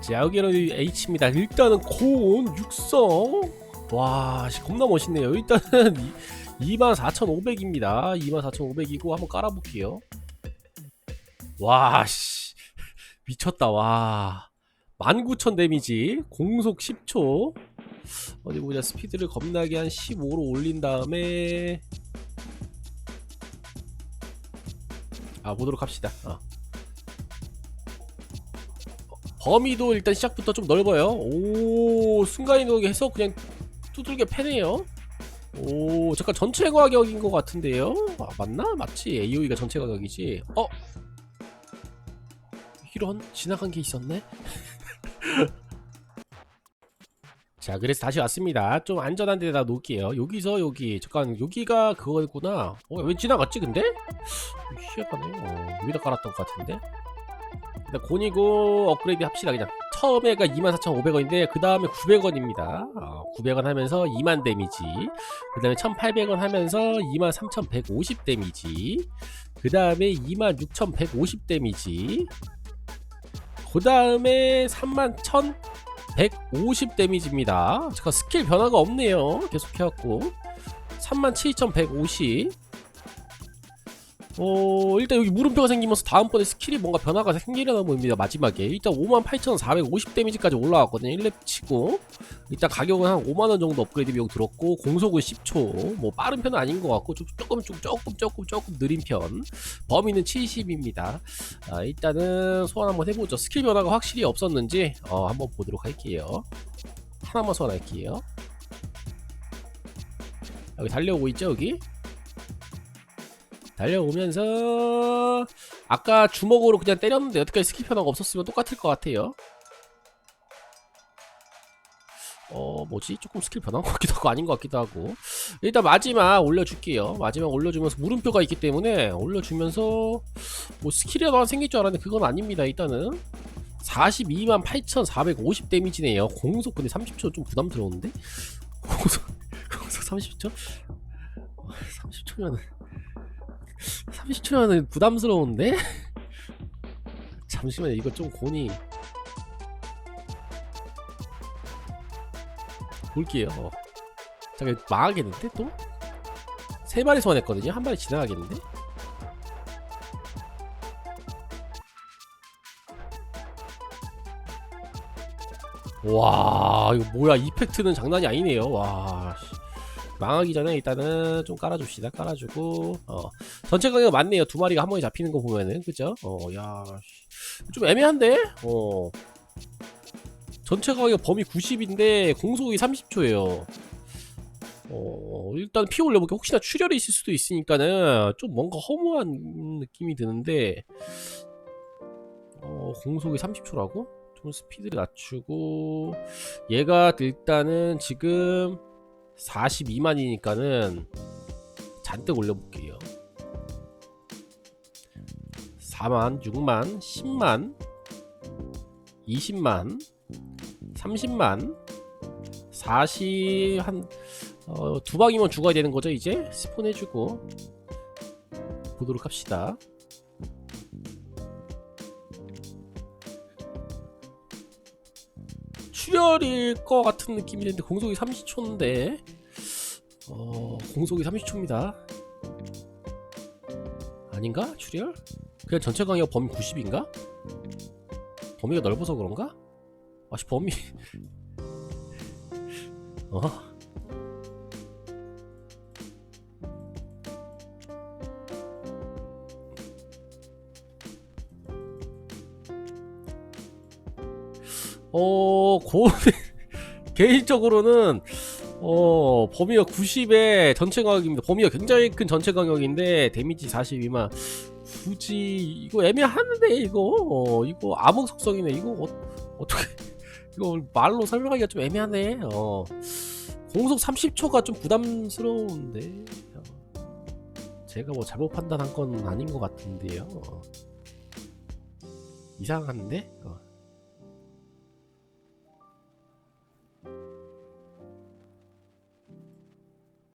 자 여기는 H입니다. 일단은 고온 육성. 와 씨, 겁나 멋있네요. 일단은 24,500입니다. 24,500이고 한번 깔아볼게요. 와씨. 미쳤다. 와 19,000 데미지. 공속 10초. 어디 보자. 스피드를 겁나게 한 15로 올린 다음에. 아 보도록 합시다. 어. 범위도 일단 시작부터 좀 넓어요. 오 순간이동하게 해서 그냥 두들겨 패네요. 오 잠깐 전체 가격인 것 같은데요? 아, 맞나? 맞지? AOE가 전체 가격이지? 어? 이런 지나간 게 있었네? 자 그래서 다시 왔습니다. 좀 안전한 데다 놓을게요. 여기서 여기. 잠깐 여기가 그거였구나. 어, 왜 지나갔지 근데? 희한하네 어, 여기다 깔았던 것 같은데 일단 곤이고 업그레이드 합시다 그냥. 처음에가 24,500원인데 그 다음에 900원입니다. 어, 900원 하면서 2만 데미지. 그 다음에 1,800원 하면서 23,150 데미지. 그 다음에 26,150 데미지. 그 다음에 31,150 데미지입니다. 잠깐 스킬 변화가 없네요. 계속 해왔고. 37,150 어 일단 여기 물음표가 생기면서 다음번에 스킬이 뭔가 변화가 생기려나 보입니다 마지막에. 일단 58,450 데미지까지 올라왔거든요 1렙 치고. 일단 가격은 한 5만원 정도 업그레이드 비용 들었고 공속은 10초. 뭐 빠른 편은 아닌 것 같고 좀, 조금 좀 조금 조금 조금 느린 편. 범위는 70입니다. 아, 일단은 소환 한번 해보죠. 스킬 변화가 확실히 없었는지 어, 한번 보도록 할게요. 하나만 소환할게요. 여기 달려오고 있죠 여기 달려오면서 아까 주먹으로 그냥 때렸는데 여태까지 스킬 변화가 없었으면 똑같을 것 같아요. 어 뭐지? 조금 스킬 변한 것 같기도 하고 아닌 것 같기도 하고. 일단 마지막 올려줄게요. 마지막 올려주면서 물음표가 있기 때문에 올려주면서 뭐 스킬이 하나 생길 줄 알았는데 그건 아닙니다 일단은. 42만 8,450 데미지네요. 공속 근데 30초 좀 부담스러운데? 공속 공속 30초? 30초면은 30초면은 부담스러운데? 잠시만요 이거 좀 곤이 볼게요 잠깐 망하겠는데 또? 세 마리 소환했거든요 한 마리 지나가겠는데? 와 이거 뭐야 이펙트는 장난이 아니네요 와 씨. 망하기 전에 일단은 좀 깔아줍시다. 깔아주고 어. 전체 가격 맞네요. 두 마리가 한 번에 잡히는 거 보면은. 그죠? 어야좀 애매한데? 어. 전체 가격 범위 90인데 공속이 30초예요. 어 일단 피 올려볼게 혹시나 출혈이 있을 수도 있으니까는 좀 뭔가 허무한 느낌이 드는데 어 공속이 30초라고? 좀 스피드를 낮추고 얘가 일단은 지금 42만이니까는 잔뜩 올려볼게요. 4만, 6만, 10만 20만 30만 40 한 어, 두 방이면 죽어야 되는 거죠 이제? 스폰 해주고 보도록 합시다 출혈일 것 같은 느낌이 드는데 공속이 30초인데 어 공속이 30초입니다 아닌가? 출혈? 그냥 전체 강력 범위 90인가? 범위가 넓어서 그런가? 아씨 범위 어? 어, 고 개인적으로는 어, 범위가 90에 전체 가격입니다. 범위가 굉장히 큰 전체 가격인데 데미지 42만 굳이 이거 애매하는데 이거 어, 이거 암흑 속성이네. 이거 어, 어떻게 이거 말로 설명하기가 좀 애매하네. 어. 공속 30초가 좀 부담스러운데 어, 제가 뭐 잘못 판단한 건 아닌 것 같은데요. 어. 이상한데? 어.